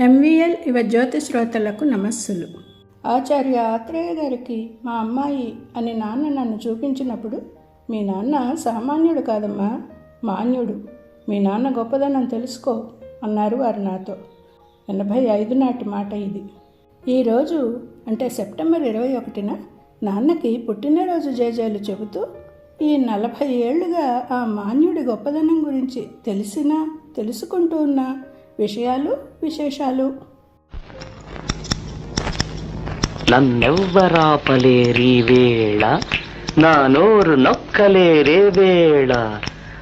MVL ఇవ జ్యోతి శ్రోతలకు నమస్సులు. ఆచార్య ఆత్రేయ గారికి మా అమ్మాయి అని నాన్న నన్ను చూపించినప్పుడు మీ నాన్న సామాన్యుడు కాదమ్మా మాన్యుడు. మీ నాన్న గొప్పదనం తెలుసుకో అన్నారు వారు నాతో. ఎనభై ఐదు నాటి మాట ఇది. ఈరోజు అంటే సెప్టెంబర్ ఇరవై ఒకటిన నాన్నకి పుట్టినరోజు జేజేలు చెబుతూ ఈ నలభై ఏళ్ళుగా ఆ మాన్యుడి గొప్పదనం గురించి తెలిసినా తెలుసుకుంటూ ఉన్నా విషయాలు విశేషాలు. నన్నెవ్వరాపలేరీ వేళ నా నోరు నొక్కలేరే వేళ.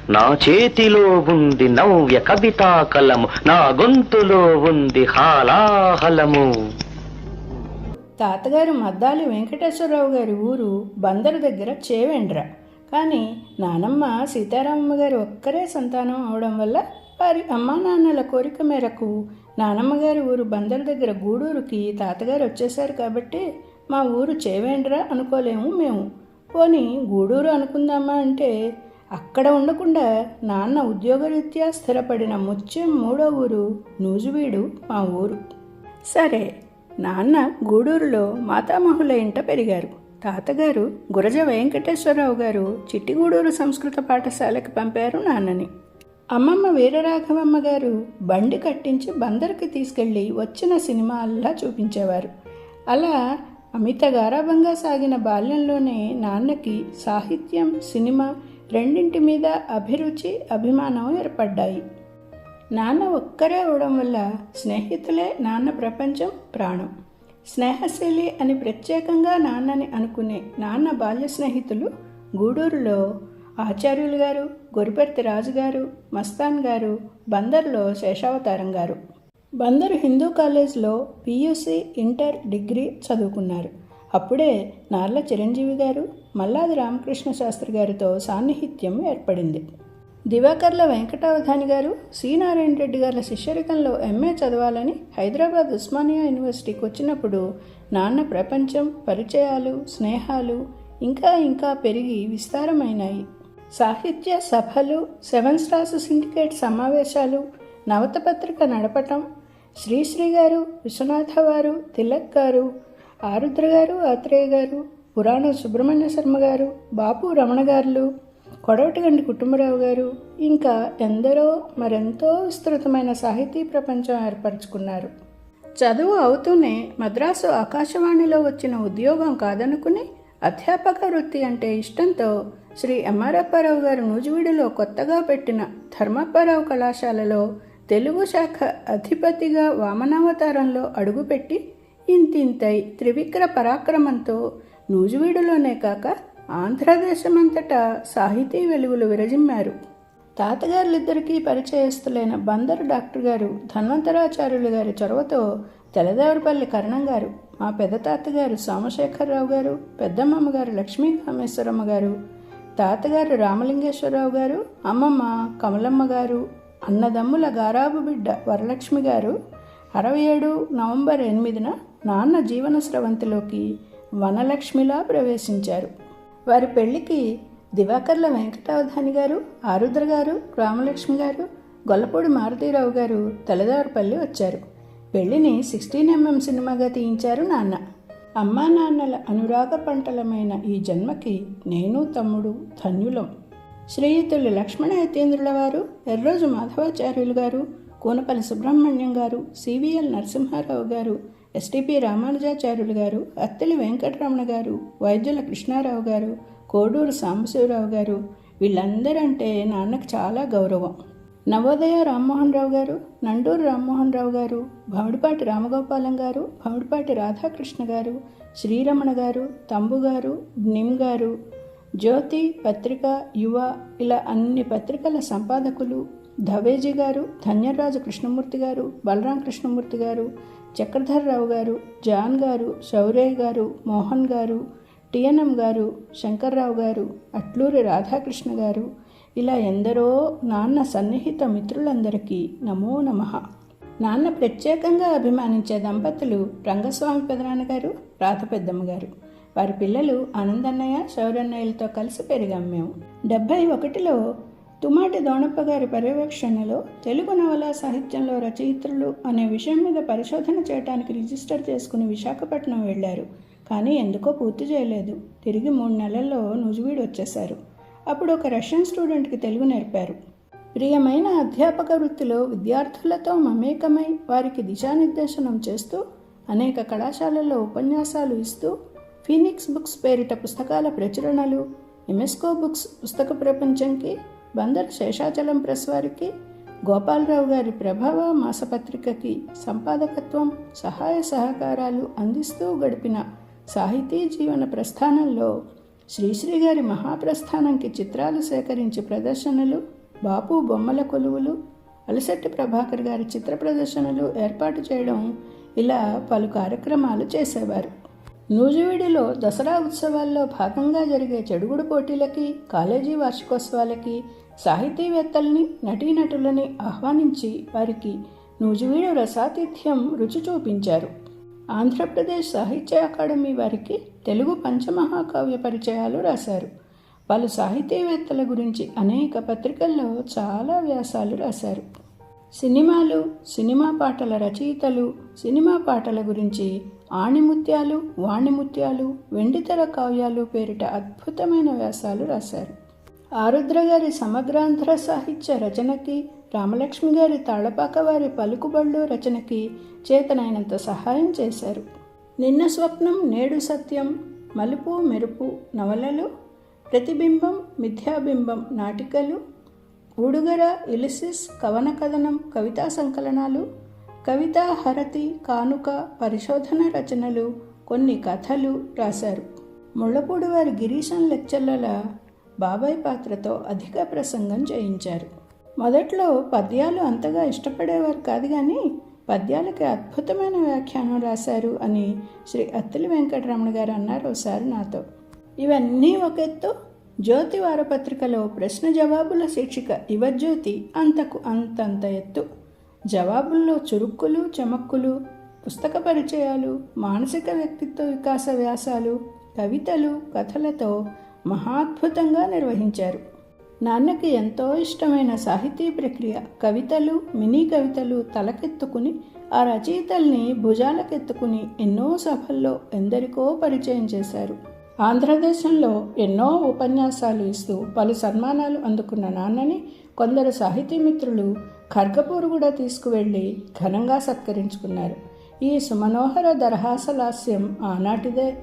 నా చేతిలో ఉంది నవ్య కవితా కలము నా గొంతులో ఉంది హాలాహలము. తాతగారు మద్దాలి వెంకటేశ్వరరావు గారి ఊరు బందరు దగ్గర చేవెండ్ర. కానీ నానమ్మ సీతారామమ్మ గారు ఒక్కరే సంతానం అవడం వల్ల వారి అమ్మా నాన్నల కోరిక మేరకు నానమ్మగారి ఊరు బందరు దగ్గర గూడూరుకి తాతగారు వచ్చేశారు కాబట్టి మా ఊరు చేవేండ్రా అనుకోలేము మేము. పోనీ గూడూరు అనుకుందామా అంటే అక్కడ ఉండకుండా నాన్న ఉద్యోగరీత్యా స్థిరపడిన ముత్యం మూడో ఊరు నూజువీడు మా ఊరు. సరే నాన్న గూడూరులో మాతామహుల ఇంట పెరిగారు. తాతగారు గురజ వెంకటేశ్వరరావు గారు చిట్టిగూడూరు సంస్కృత పాఠశాలకు పంపారు నాన్నని. అమ్మమ్మ వీరరాఘవమ్మ గారు బండి కట్టించి బందరికి తీసుకెళ్ళి వచ్చిన సినిమాల్లా చూపించేవారు. అలా అమిత గారాభంగా సాగిన బాల్యంలోనే నాన్నకి సాహిత్యం సినిమా రెండింటి మీద అభిరుచి అభిమానం ఏర్పడ్డాయి. నాన్న ఒక్కరే అవడం వల్ల స్నేహితులే నాన్న ప్రపంచం ప్రాణం. స్నేహశైలి అని ప్రత్యేకంగా నాన్నని అనుకునే నాన్న బాల్య స్నేహితులు గూడూరులో ఆచార్యులు గారు గొరిపెర్తి రాజు గారు మస్తాన్ గారు బందర్లో శేషావతారం గారు. బందరు హిందూ కాలేజ్లో పియూసీ ఇంటర్ డిగ్రీ చదువుకున్నారు. అప్పుడే నార్ల చిరంజీవి గారు మల్లాది రామకృష్ణ శాస్త్రి గారితో సాన్నిహిత్యం ఏర్పడింది. దివాకర్ల వెంకటావధాని గారు సి నారాయణ రెడ్డి గారి శిష్యరికంలో ఎంఏ చదవాలని హైదరాబాద్ ఉస్మానియా యూనివర్సిటీకి వచ్చినప్పుడు నాన్న ప్రపంచం పరిచయాలు స్నేహాలు ఇంకా ఇంకా పెరిగి విస్తారమైనాయి. సాహిత్య సభలు సెవెన్ స్టార్స్ సిండికేట్ సమావేశాలు నవత పత్రిక నడపటం శ్రీశ్రీ గారు విశ్వనాథ వారు తిలక్ గారు ఆరుద్ర గారు ఆత్రేయ గారు పురాణ సుబ్రహ్మణ్య శర్మ గారు బాపు రమణ గారులు కొడవటిగండి కుటుంబరావు గారు ఇంకా ఎందరో మరెంతో విస్తృతమైన సాహితీ ప్రపంచం ఏర్పరచుకున్నారు. చదువు అవుతూనే మద్రాసు ఆకాశవాణిలో వచ్చిన ఉద్యోగం కాదనుకుని అధ్యాపక వృత్తి అంటే ఇష్టంతో శ్రీ ఎంఆర్అప్పారావు గారు నూజివీడులో కొత్తగా పెట్టిన ధర్మప్పారావు కళాశాలలో తెలుగు శాఖ అధిపతిగా వామనావతారంలో అడుగుపెట్టి ఇంతింతై త్రివిక్ర పరాక్రమంతో నూజివీడులోనే కాక ఆంధ్రదేశమంతటా సాహితీ వెలుగులు విరజిమ్మారు. తాతగారులిద్దరికీ పరిచయస్తులైన బందరు డాక్టర్ గారు ధన్వంతరాచార్యులు గారి చొరవతో తెలదేవరపల్లి కరణం గారు మా పెద్ద తాతగారు సోమశేఖరరావు గారు పెద్దమ్మమ్మ గారు లక్ష్మీ కామేశ్వరమ్మ గారు తాతగారు రామలింగేశ్వరరావు గారు అమ్మమ్మ కమలమ్మ గారు అన్నదమ్ముల గారాబు బిడ్డ వరలక్ష్మి గారు అరవై ఏడు నవంబర్ ఎనిమిదిన నాన్న జీవన స్రవంతిలోకి వనలక్ష్మిలా ప్రవేశించారు. వారి పెళ్ళికి దివాకర్ల వెంకటావధాని గారు ఆరుద్ర గారు రామలక్ష్మి గారు గొల్లపూడి మారుతీరావు గారు తలదారుపల్లి వచ్చారు. పెళ్ళిని సిక్స్టీన్ ఎంఎం సినిమాగా తీయించారు నాన్న. అమ్మా నాన్నల అనురాగ పంటలమైన ఈ జన్మకి నేను తమ్ముడు ధన్యులం. శ్రీయుతులు లక్ష్మణ యతీంద్రుల వారు ఎర్రోజు మాధవాచార్యులు గారు కూనపల్లి సుబ్రహ్మణ్యం గారు సివిఎల్ నరసింహారావు గారు ఎస్టిపి రామానుజాచార్యులు గారు అత్తెలి వెంకటరమణ గారు వైద్యుల కృష్ణారావు గారు కోడూరు సాంబశివరావు గారు వీళ్ళందరంటే నాన్నకు చాలా గౌరవం. నవోదయ రామ్మోహన్ రావు గారు నండూరు రామ్మోహన్ రావు గారు భమిడిపాటి రామగోపాలం గారు భమిడిపాటి రాధాకృష్ణ గారు శ్రీరమణ గారు తంబు గారు నిమ్ గారు జ్యోతి పత్రిక యువ ఇలా అన్ని పత్రికల సంపాదకులు ధవేజీ గారు ధన్యరాజు కృష్ణమూర్తి గారు బలరాం కృష్ణమూర్తి గారు చక్రధర్రావు గారు జాన్ గారు శౌర్య గారు మోహన్ గారు టిఎన్ఎం గారు శంకర్రావు గారు అట్లూరి రాధాకృష్ణ గారు ఇలా ఎందరో నాన్న సన్నిహిత మిత్రులందరికీ నమో నమః. నాన్న ప్రత్యేకంగా అభిమానించే దంపతులు రంగస్వామి పెదనాన్న గారు రాత పెద్దమ్మ గారు. వారి పిల్లలు ఆనందన్నయ్య శౌరన్నయ్యలతో కలిసి పెరిగాం మేము. డెబ్భై ఒకటిలో తుమాటి దోణప్ప గారి పర్యవేక్షణలో తెలుగు నవల సాహిత్యంలో రచయిత్రులు అనే విషయం మీద పరిశోధన చేయడానికి రిజిస్టర్ చేసుకుని విశాఖపట్నం వెళ్ళారు. కానీ ఎందుకో పూర్తి చేయలేదు. తిరిగి మూడు నెలల్లో నుజువీడు వచ్చేశారు అప్పుడు ఒక రష్యన్ స్టూడెంట్కి తెలుగు నేర్పారు. ప్రియమైన అధ్యాపక వృత్తిలో విద్యార్థులతో మమేకమై వారికి దిశానిర్దేశనం చేస్తూ అనేక కళాశాలల్లో ఉపన్యాసాలు ఇస్తూ ఫీనిక్స్ బుక్స్ పేరిట పుస్తకాల ప్రచురణలు ఎమెస్కో బుక్స్ పుస్తక ప్రపంచంకి బందర్ శేషాచలం ప్రెస్ వారికి గోపాలరావు గారి ప్రభావ మాసపత్రికకి సంపాదకత్వం సహాయ సహకారాలు అందిస్తూ గడిపిన సాహితీ జీవన ప్రస్థానంలో శ్రీశ్రీ గారి మహాప్రస్థానంకి చిత్రాలు సేకరించి ప్రదర్శనలు బాపు బొమ్మల కొలువులు అలసట్టి ప్రభాకర్ గారి చిత్ర ప్రదర్శనలు ఏర్పాటు చేయడం ఇలా పలు కార్యక్రమాలు చేసేవారు. నూజివీడిలో దసరా ఉత్సవాల్లో భాగంగా జరిగే చెడుగుడు పోటీలకి కాలేజీ వార్షికోత్సవాలకి సాహితీవేత్తల్ని నటీనటులని ఆహ్వానించి వారికి నూజివీడు రసాతిథ్యం రుచి చూపించారు. ఆంధ్రప్రదేశ్ సాహిత్య అకాడమీ వారికి తెలుగు పంచమహాకావ్య పరిచయాలు రాశారు. పలు సాహితీవేత్తల గురించి అనేక పత్రికల్లో చాలా వ్యాసాలు రాశారు. సినిమాలు సినిమా పాటల రచయితలు సినిమా పాటల గురించి ఆణిముత్యాలు వాణిముత్యాలు వెండితెర కావ్యాలు పేరిట అద్భుతమైన వ్యాసాలు రాశారు. ఆరుద్ర గారి సమగ్రాంధ్ర సాహిత్య రచనకి రామలక్ష్మి గారి తాళపాక వారి పలుకుబళ్ళు రచనకి చేతనైనంత సహాయం చేశారు. నిన్న స్వప్నం నేడు సత్యం మలుపు మెరుపు నవలలు ప్రతిబింబం మిథ్యాబింబం నాటికలు ఊడుగర ఇలిసిస్ కవన కథనం కవితా సంకలనాలు కవితా హరతి కానుక పరిశోధన రచనలు కొన్ని కథలు రాశారు. ముళ్ళపూడి వారి గిరీశం లెక్చర్ల బాబాయ్ పాత్రతో అధిక ప్రసంగం చేయించారు. మొదట్లో పద్యాలు అంతగా ఇష్టపడేవారు కాదు కానీ పద్యాలకి అద్భుతమైన వ్యాఖ్యానం రాశారు అని శ్రీ అత్తిలి వెంకటరమణ గారు అన్నారు ఒకసారి నాతో. ఇవన్నీ ఒక ఎత్తు. జ్యోతి వారపత్రికలో ప్రశ్న జవాబుల శీర్షిక యువజ్యోతి అంతకు అంతంత ఎత్తు. జవాబుల్లో చురుక్కులు చమక్కులు పుస్తక పరిచయాలు మానసిక వ్యక్తిత్వ వికాస వ్యాసాలు కవితలు కథలతో మహాద్భుతంగా నిర్వహించారు. నాన్నకి ఎంతో ఇష్టమైన సాహితీ ప్రక్రియ. కవితలు మినీ కవితలు తలకెత్తుకుని ఆ రచయితల్ని భుజాలకెత్తుకుని ఎన్నో సభల్లో ఎందరికో పరిచయం చేశారు. ఆంధ్రదేశంలో ఎన్నో ఉపన్యాసాలు ఇస్తూ పలు సన్మానాలు అందుకున్న నాన్నని కొందరు సాహితీ మిత్రులు ఖర్గపూర్ కూడా తీసుకువెళ్ళి ఘనంగా సత్కరించుకున్నారు. ఈ సుమనోహర దరహాసలాస్యం ఆనాటిదే.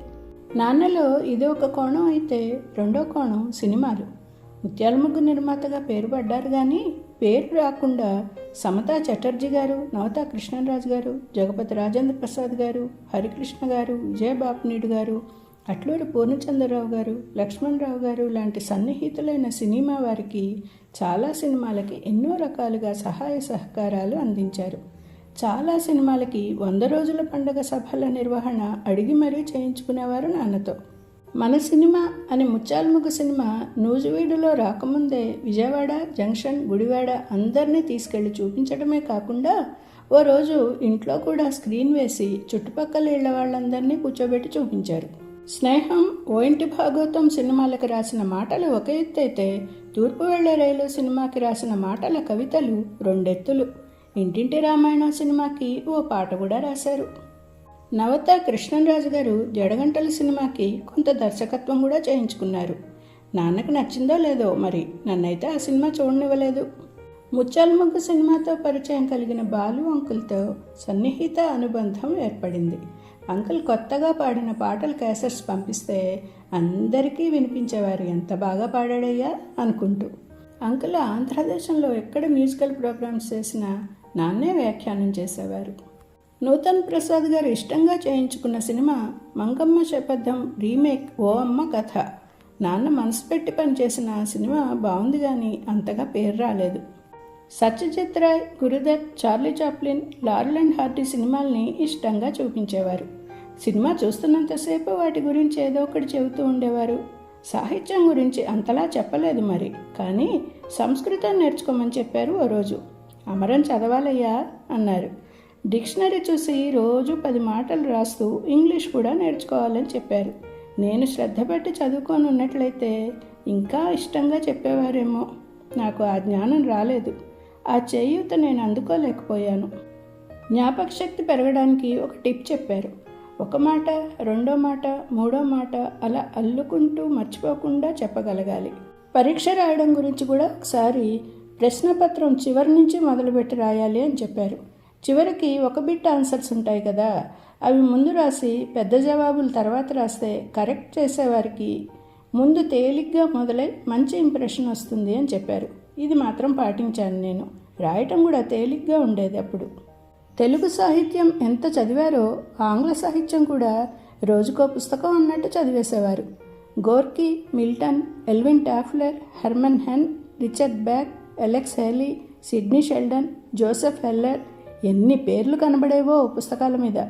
నాన్నలో ఇది ఒక కోణం అయితే రెండో కోణం సినిమాలు. ముత్యాల ముగ్గు నిర్మాతగా పేరు పడ్డారు కానీ పేరు రాకుండా సమతా చటర్జీ గారు నవతా కృష్ణరాజు గారు జగపతి రాజేంద్ర ప్రసాద్ గారు హరికృష్ణ గారు విజయబాపినీడు గారు అట్లూరి పూర్ణచంద్రరావు గారు లక్ష్మణరావు గారు లాంటి సన్నిహితులైన సినిమా వారికి చాలా సినిమాలకి ఎన్నో రకాలుగా సహాయ సహకారాలు అందించారు. చాలా సినిమాలకి వంద రోజుల పండుగ సభల నిర్వహణ అడిగి మరీ చేయించుకునేవారు నాన్నతో. మన సినిమా అని ముచ్చాల్ముఖ సినిమా నూజివీడులో రాకముందే విజయవాడ జంక్షన్ గుడివాడ అందరినీ తీసుకెళ్ళి చూపించడమే కాకుండా ఓ రోజు ఇంట్లో కూడా స్క్రీన్ వేసి చుట్టుపక్కల ఇళ్ళ వాళ్ళందరినీ కూర్చోబెట్టి చూపించారు. స్నేహం ఓ ఇంటి భాగవతం సినిమాలకు రాసిన మాటలు ఒక ఎత్తు అయితే తూర్పు వెళ్ళే రైలు సినిమాకి రాసిన మాటల కవితలు రెండెత్తులు. ఇంటింటి రామాయణం సినిమాకి ఓ పాట కూడా రాశారు. నవత కృష్ణరాజు గారు జడగంటల సినిమాకి కొంత దర్శకత్వం కూడా చేయించుకున్నారు. నాన్నకు నచ్చిందో లేదో మరి నన్నైతే ఆ సినిమా చూడనివ్వలేదు. ముగ్గు సినిమాతో పరిచయం కలిగిన బాలు అంకుల్తో సన్నిహిత అనుబంధం ఏర్పడింది. అంకుల్ కొత్తగా పాడిన పాటల క్యాసెట్స్ పంపిస్తే అందరికీ వినిపించేవారు ఎంత బాగా పాడాడయ్యా అనుకుంటూ. అంకుల్ ఆంధ్రదేశంలో ఎక్కడ మ్యూజికల్ ప్రోగ్రామ్స్ చేసినా నాన్నే వ్యాఖ్యానం చేసేవారు. నూతన్ ప్రసాద్ గారు ఇష్టంగా చేయించుకున్న సినిమా మంగమ్మ శపథం రీమేక్ ఓ అమ్మ కథ. నాన్న మనసు పెట్టి పనిచేసిన ఆ సినిమా బాగుంది కానీ అంతగా పేరు రాలేదు. Satyajit Ray Guru Dutt Charlie Chaplin Laurel and Hardy సినిమాల్ని ఇష్టంగా చూపించేవారు. సినిమా చూస్తున్నంతసేపు వాటి గురించి ఏదో ఒకటి చెబుతూ ఉండేవారు. సాహిత్యం గురించి అంతలా చెప్పలేదు మరి కానీ సంస్కృతం నేర్చుకోమని చెప్పారు ఓ రోజు. అమరం చదవాలయ్యా అన్నారు. డిక్షనరీ చూసి రోజు పది మాటలు రాస్తూ ఇంగ్లీష్ కూడా నేర్చుకోవాలని చెప్పారు. నేను శ్రద్ధ పెట్టి చదువుకొని ఉన్నట్లయితే ఇంకా ఇష్టంగా చెప్పేవారేమో. నాకు ఆ జ్ఞానం రాలేదు. ఆ చేయూత నేను అందుకోలేకపోయాను. జ్ఞాపక శక్తి పెరగడానికి ఒక టిప్ చెప్పారు. ఒక మాట రెండో మాట మూడో మాట అలా అల్లుకుంటూ మర్చిపోకుండా చెప్పగలగాలి. పరీక్ష రాయడం గురించి కూడా ఒకసారి ప్రశ్నపత్రం చివరి నుంచి మొదలుపెట్టి రాయాలి అని చెప్పారు. చివరికి ఒక బిట్ ఆన్సర్స్ ఉంటాయి కదా. అవి ముందు రాసి పెద్ద జవాబులు తర్వాత రాస్తే కరెక్ట్ చేసేవారికి ముందు తేలిగ్గా మొదలై మంచి ఇంప్రెషన్ వస్తుంది అని చెప్పారు. ఇది మాత్రం పాటించాను నేను. రాయటం కూడా తేలిగ్గా ఉండేది అప్పుడు. తెలుగు సాహిత్యం ఎంత చదివారో ఆంగ్ల సాహిత్యం కూడా రోజుకో పుస్తకం అన్నట్టు చదివేసేవారు. Gorky Milton Alvin Toffler Herman hen Richard Bach Alex Haley Sidney Sheldon Joseph Heller ఎన్ని పేర్లు కనబడేవో పుస్తకాల మీద.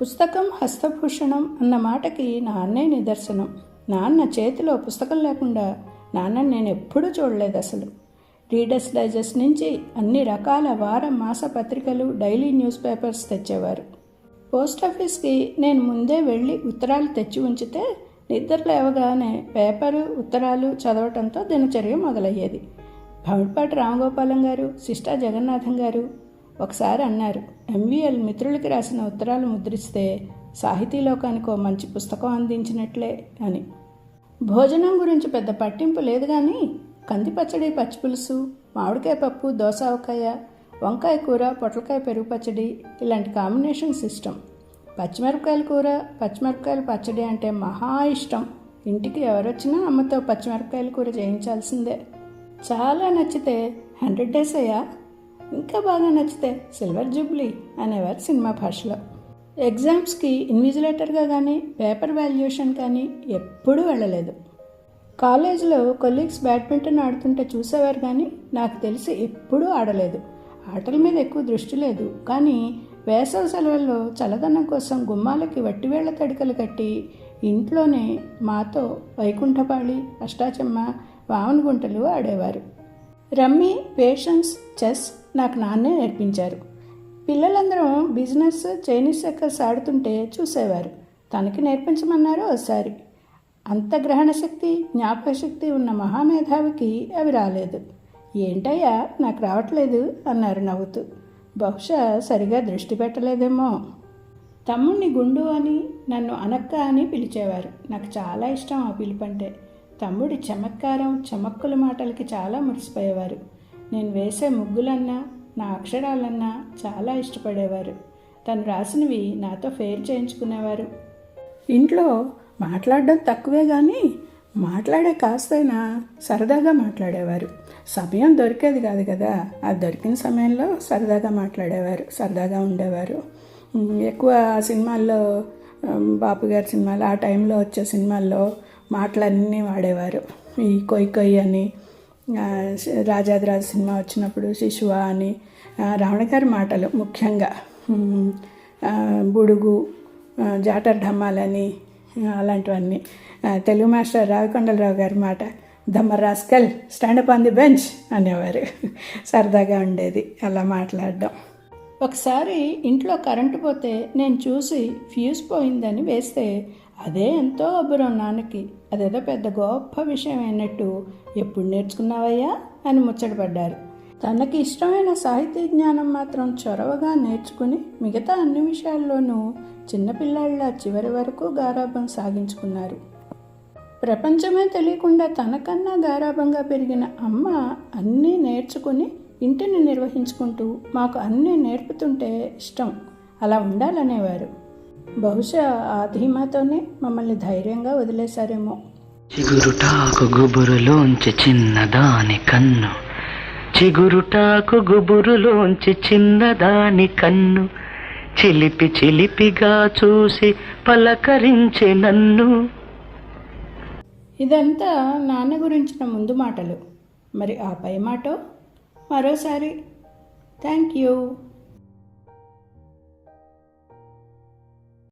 పుస్తకం హస్తభూషణం అన్న మాటకి నాన్నే నిదర్శనం. నాన్న చేతిలో పుస్తకం లేకుండా నాన్న నేను ఎప్పుడూ చూడలేదు అసలు. రీడర్స్ డైజెస్ట్ నుంచి అన్ని రకాల వార మాస పత్రికలు డైలీ న్యూస్ పేపర్స్ తెచ్చేవారు. పోస్ట్ ఆఫీస్కి నేను ముందే వెళ్ళి ఉత్తరాలు తెచ్చి ఉంచితే నిద్ర లేవగానే పేపరు ఉత్తరాలు చదవటంతో దినచర్య మొదలయ్యేది. భమిడిపాటి రామగోపాలం గారు సిస్టా జగన్నాథం గారు ఒకసారి అన్నారు. ఎంవిఎల్ మిత్రులకి రాసిన ఉత్తరాలు ముద్రిస్తే సాహితీ లోకానికి ఓ మంచి పుస్తకం అందించినట్లే అని. భోజనం గురించి పెద్ద పట్టింపు లేదు కానీ కంది పచ్చడి పచ్చి పులుసు మామిడికాయ పప్పు దోసావకాయ వంకాయ కూర పొట్లకాయ పెరుగు పచ్చడి ఇలాంటి కాంబినేషన్స్ ఇష్టం పచ్చిమిరపకాయల కూర పచ్చిమిరపకాయల పచ్చడి అంటే మహా ఇష్టం. ఇంటికి ఎవరొచ్చినా అమ్మతో పచ్చిమిరపకాయల కూర చేయించాల్సిందే. చాలా నచ్చితే హండ్రెడ్ డేస్ అయ్యా. ఇంకా బాగా నచ్చితే సిల్వర్ జూబ్లీ అనేవారు సినిమా భాషలో. ఎగ్జామ్స్కి ఇన్విజిలేటర్గా కానీ పేపర్ వాల్యుయేషన్ కానీ ఎప్పుడూ వెళ్ళలేదు. కాలేజీలో కొలీగ్స్ బ్యాడ్మింటన్ ఆడుతుంటే చూసేవారు కానీ నాకు తెలిసి ఎప్పుడూ ఆడలేదు. ఆటల మీద ఎక్కువ దృష్టి లేదు. కానీ వేసవి సెలవుల్లో చల్లదనం కోసం గుమ్మాలకి వట్టివేళ్ళ తడికలు కట్టి ఇంట్లోనే మాతో వైకుంఠపాళి అష్టాచమ్మ వామన గుంటలు ఆడేవారు. రమ్మీ పేషెన్స్ చెస్ నాకు నాన్నే నేర్పించారు. పిల్లలందరం బిజినెస్ చైనీస్ చెక్కర్స్ ఆడుతుంటే చూసేవారు. తనకి నేర్పించమన్నారు ఒకసారి అంత గ్రహణ శక్తి జ్ఞాపక శక్తి ఉన్న మహామేధావికి అవి రాలేదు. ఏంటయ్యా నాకు రావట్లేదు అన్నారు నవ్వుతూ. బహుశా సరిగా దృష్టి పెట్టలేదేమో. తమ్ముణ్ణి గుండు అని నన్ను అనక్క అని పిలిచేవారు. నాకు చాలా ఇష్టం ఆ పిలుపంటే. తమ్ముడి చమత్కారం చమక్కుల మాటలకి చాలా మురిసిపోయేవారు. నేను వేసే ముగ్గులన్నా నా అక్షరాలన్నా చాలా ఇష్టపడేవారు. తను రాసినవి నాతో ఫేర్ చేయించుకునేవారు. ఇంట్లో మాట్లాడడం తక్కువే కానీ మాట్లాడే కాస్తైనా సరదాగా మాట్లాడేవారు. సమయం దొరికేది కాదు కదా ఆ దొరికిన సమయంలో సరదాగా మాట్లాడేవారు సరదాగా ఉండేవారు. ఎక్కువ సినిమాల్లో బాపు గారి సినిమాలు ఆ టైంలో వచ్చే సినిమాల్లో మాటలన్నీ వాడేవారు. ఈ కొయ్ కొయ్ అని ఆ, సినిమా వచ్చినప్పుడు శిశువ అని రావణ గారి మాటలు ముఖ్యంగా. బుడుగు జాటర్ ఢమ్మాలని అలాంటివన్నీ. తెలుగు మాస్టర్ రావికొండలరావు గారి మాట dumb rascal stand up on the bench అనేవారు. సరదాగా ఉండేది అలా మాట్లాడడం. ఒకసారి ఇంట్లో కరెంటు పోతే నేను చూసి ఫ్యూజ్ పోయిందని వేస్తే అదే ఎంతో అబ్బురం నాన్నకి. అదేదో పెద్ద గొప్ప విషయం అయినట్టు. ఎప్పుడు నేర్చుకున్నావయ్యా? అని ముచ్చటపడ్డారు తనకి ఇష్టమైన సాహితీ జ్ఞానం మాత్రం చొరవగా నేర్చుకుని మిగతా అన్ని విషయాల్లోనూ చిన్నపిల్లాళ్ళ చివరి వరకు గారాభం సాగించుకున్నారు. ప్రపంచమే తెలియకుండా తనకన్నా గారాభంగా పెరిగిన అమ్మ అన్నీ నేర్చుకుని ఇంటిని నిర్వహించుకుంటూ మాకు అన్నీ నేర్పుతుంటే ఇష్టం. అలా ఉండాలనేవారు. బహుశా ఆ ధీమాతోనే మమ్మల్ని ధైర్యంగా వదిలేశారేమో. చిగురుటాకు గుబురులోంచి చిన్నదాని కన్ను. చిగురుటాకు గుబురులోంచి చిన్నదాని కన్ను. చిలిపి చిలిపిగా చూసి పలకరించే నన్ను. ఇదంతా నాన్న గురించిన ముందు మాటలు. మరి ఆ పై మాట? మరోసారి. Thank you.